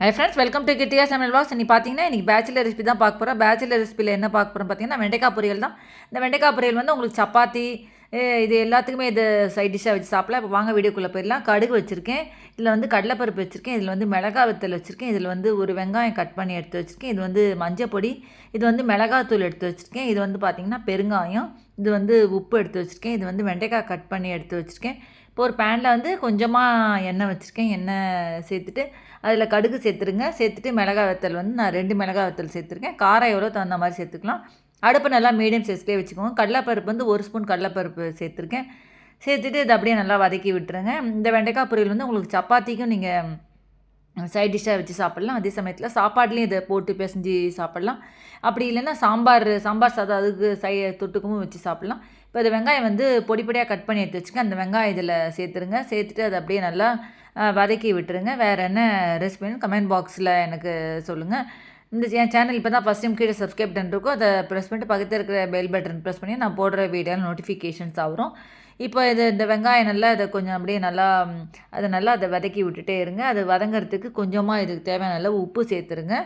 Hi friends welcome to Kittiya சமையல் box நீ பார்த்தீங்கன்னா இன்றைக்கி பேச்சுலர் ரெசிபி தான் பார்க்க போகிறோம் பேச்சுலர் ரெசிபியில் என்ன பார்க்க போகிறோம் பார்த்தீங்கன்னா வெண்டைக்காய் பொரியல் தான். இந்த வெண்டைக்காய் பொரியல் வந்து உங்களுக்கு சப்பாத்தி இது எல்லாத்துக்குமே இது சைட் டிஷ்ஷாக வச்சு சாப்பிடலாம். இப்போ வாங்க வீடியோக்குள்ளே போயிடலாம். கடுகு வச்சுருக்கேன். இதில் வந்து கடலைப்பருப்பு வச்சுருக்கேன். இதில் வந்து மிளகா வத்தல் வச்சுருக்கேன். இதில் வந்து ஒரு வெங்காயம் கட் பண்ணி எடுத்து வச்சுருக்கேன். இது வந்து மஞ்சள் பொடி. இது வந்து மிளகாத்தூள் எடுத்து வச்சுருக்கேன். இது வந்து பார்த்திங்கன்னா பெருங்காயம். இது வந்து உப்பு எடுத்து வச்சுருக்கேன். இது வந்து வெண்டைக்காய் கட் பண்ணி எடுத்து வச்சுருக்கேன். இப்போ ஒரு பேனில் வந்து கொஞ்சமாக எண்ணெய் வச்சுருக்கேன். எண்ணெய் சேர்த்துட்டு அதில் கடுகு சேர்த்துருங்க. சேர்த்துட்டு மிளகா வத்தல் வந்து நான் ரெண்டு மிளகா வத்தல் சேர்த்துருக்கேன். காரம் எவ்வளோ தகுந்த மாதிரி சேர்த்துக்கலாம். அடுப்பு நல்லா மீடியம் சைஸ்லேயே வச்சுக்கோங்க கடலைப்பருப்பு வந்து ஒரு ஸ்பூன் கடலைப்பருப்பு சேர்த்துருக்கேன். சேர்த்துட்டு இதை அப்படியே நல்லா வதக்கி விட்டுருங்க. இந்த வெண்டைக்காய் பொரியல் வந்து உங்களுக்கு சப்பாத்திக்கும் நீங்கள் சைட் டிஷ்ஷாக வச்சு சாப்பிட்லாம். அதே சமயத்தில் சாப்பாட்லேயும் இதை போட்டு பிசைஞ்சு சாப்பிட்லாம். அப்படி இல்லைன்னா சாம்பார் சாம்பார் சாதம் அதுக்கு சை தொட்டுக்கும் வச்சு சாப்பிட்லாம். இப்போ இந்த வெங்காயம் வந்து பொடி பொடியாக கட் பண்ணி எடுத்து வச்சுக்க அந்த வெங்காயம் இதில் சேர்த்துருங்க. சேர்த்துட்டு அதை அப்படியே நல்லா வதக்கி விட்டுருங்க. வேறு என்ன ரெசிபின்னு கமெண்ட் பாக்ஸில் எனக்கு சொல்லுங்கள் இந்த என் சேனல் இப்போ தான் ஃபஸ்ட் டைம் கீழே சப்ஸ்கிரைப் பண்ணிருக்கோம் அதை ப்ரெஸ் பண்ணிட்டு பக்கத்தில் இருக்கிற பெல் பட்டன் ப்ரெஸ் பண்ணி நான் போடுற வீடியோ நோட்டிஃபிகேஷன்ஸ் ஆகும் இப்போ இது இந்த வெங்காயம் நல்லா அதை கொஞ்சம் அப்படியே நல்லா அதை நல்லா அதை வதக்கி விட்டுட்டே இருங்க. அது வதங்கிறதுக்கு கொஞ்சமாக இதுக்கு தேவையான அளவு உப்பு சேர்த்துருங்க.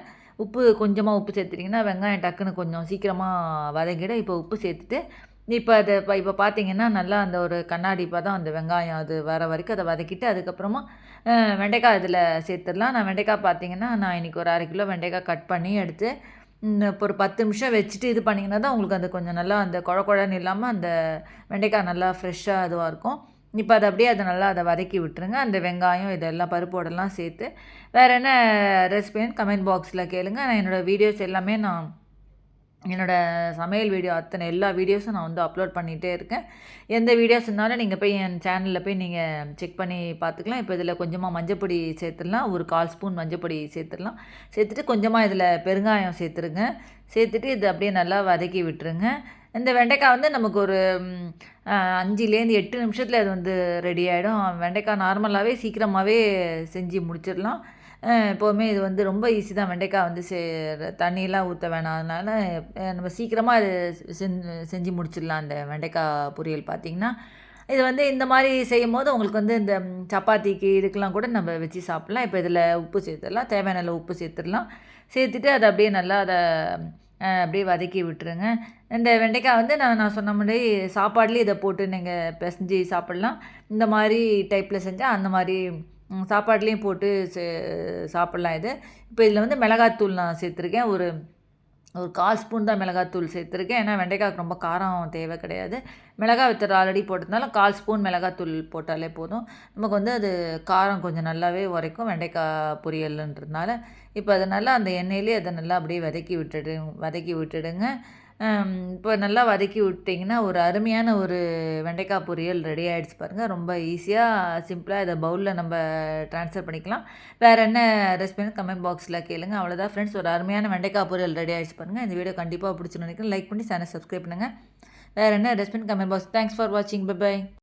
உப்பு கொஞ்சமாக உப்பு சேர்த்துட்டிங்கன்னா வெங்காயம் டக்குன்னு கொஞ்சம் சீக்கிரமாக வதங்கிட இப்போ உப்பு சேர்த்துட்டு இப்போ அதை இப்போ இப்போ பார்த்தீங்கன்னா நல்லா அந்த ஒரு கண்ணாடி பதம் அந்த வெங்காயம் அது வர வரைக்கும் அதை வதக்கிட்டு அதுக்கப்புறமா வெண்டைக்காய் இதில் சேர்த்துடலாம். நான் வெண்டைக்காய் பார்த்தீங்கன்னா நான் இன்றைக்கி ஒரு அரை கிலோ வெண்டைக்காய் கட் பண்ணி எடுத்து இப்போ ஒரு பத்து நிமிஷம் வச்சுட்டு இது பண்ணிங்கன்னா தான் உங்களுக்கு அது கொஞ்சம் நல்லா அந்த குழ குழன்னு இல்லாமல் அந்த வெண்டைக்காய் நல்லா ஃப்ரெஷ்ஷாக இதுவாக இருக்கும். இப்போ அதை அப்படியே அதை நல்லா அதை வதக்கி விட்டுருங்க. அந்த வெங்காயம் இதெல்லாம் பருப்போடெல்லாம் சேர்த்து வேறு என்ன ரெசிபின்னு கமெண்ட் பாக்ஸில் கேளுங்க. நான் என்னோடய வீடியோஸ் எல்லாமே நான் என்னோடய சமையல் வீடியோ அத்தனை எல்லா வீடியோஸும் நான் வந்து அப்லோட் பண்ணிகிட்டே இருக்கேன். எந்த வீடியோஸ் இருந்தாலும் நீங்கள் போய் என் சேனலில் போய் நீங்கள் செக் பண்ணி பார்த்துக்கலாம். இப்போ இதில் கொஞ்சமாக மஞ்சப்பொடி சேர்த்துடலாம். ஒரு கால் ஸ்பூன் மஞ்சப்பொடி சேர்த்துடலாம். சேர்த்துட்டு கொஞ்சமாக இதில் பெருங்காயம் சேர்த்துருங்க. சேர்த்துட்டு இது அப்படியே நல்லா வதக்கி விட்டுருங்க. இந்த வெண்டைக்காய் வந்து நமக்கு ஒரு அஞ்சுலேருந்து எட்டு நிமிஷத்தில் அது வந்து ரெடி ஆகிடும் வெண்டைக்காய் நார்மலாகவே சீக்கிரமாகவே செஞ்சு முடிச்சிடலாம். எப்போவுமே இது வந்து ரொம்ப ஈஸி தான் வெண்டைக்காய் வந்து செ தண்ணியெலாம் ஊற்ற வேணாம். அதனால் நம்ம சீக்கிரமாக அது செஞ்சு செஞ்சு முடிச்சிடலாம் அந்த வெண்டைக்காய் பொரியல் பார்த்திங்கன்னா இது வந்து இந்த மாதிரி செய்யும் போது உங்களுக்கு வந்து இந்த சப்பாத்திக்கு இதுக்கெல்லாம் கூட நம்ம வச்சு சாப்பிட்லாம். இப்போ இதில் உப்பு சேர்த்துடலாம். தேவையான உப்பு சேர்த்துடலாம். சேர்த்துட்டு அதை அப்படியே நல்லா அதை அப்படியே வதக்கி விட்டுருங்க. இந்த வெண்டைக்காய் வந்து நான் நான் சொன்ன மாதிரி சாப்பாடுலேயே இதை போட்டு நீங்கள் பிசைஞ்சு சாப்பிட்லாம். இந்த மாதிரி டைப்பில் செஞ்சால் அந்த மாதிரி சாப்பாட்லேயும் சாப்பாடுலேயும் போட்டு சே சாப்பிட்லாம் இது. இப்போ இதில் வந்து மிளகாத்தூள் நான் சேர்த்துருக்கேன். ஒரு ஒரு கால் ஸ்பூன் தான் மிளகாத்தூள் சேர்த்துருக்கேன். ஏன்னா வெண்டைக்காய்க்கு ரொம்ப காரம் தேவை கிடையாது. மிளகாய் வித்தர் ஆல்ரெடி போட்டதுனால கால் ஸ்பூன் மிளகாத்தூள் போட்டாலே போதும். நமக்கு வந்து அது காரம் கொஞ்சம் நல்லாவே உரைக்கும். வெண்டைக்காய் பொரியல்ன்றதுனால. இப்போ அதை நல்லா அந்த எண்ணெயிலே அதை நல்லா அப்படியே வதக்கி விட்டுடு வதக்கி விட்டுடுங்க. இப்போ நல்லா வதக்கி விட்டிங்கன்னா ஒரு அருமையான ஒரு வெண்டைக்காய் பொரியல் ரெடி ஆகிடுச்சு பாருங்கள் ரொம்ப ஈஸியாக சிம்பிளாக இதை பவுலில் நம்ம ட்ரான்ஸ்ஃபர் பண்ணிக்கலாம். வேறு என்ன ரெசிபின்னு கமெண்ட் பாக்ஸில் கேளுங்க. அவ்வளோதான் ஃப்ரெண்ட்ஸ் ஒரு அருமையான வெண்டைக்காய் பொரியல் ரெடி ஆகிடுச்சு பாருங்கள் இந்த வீடியோ கண்டிப்பாக பிடிச்சி நினைக்கிறேன். லைக் பண்ணி சேனல் சப்ஸ்கிரைப் பண்ணுங்கள் வேறு என்ன ரெஸ்பின் கமெண்ட் பாக்ஸ் தேங்க்ஸ் ஃபார் வாட்சிங் பை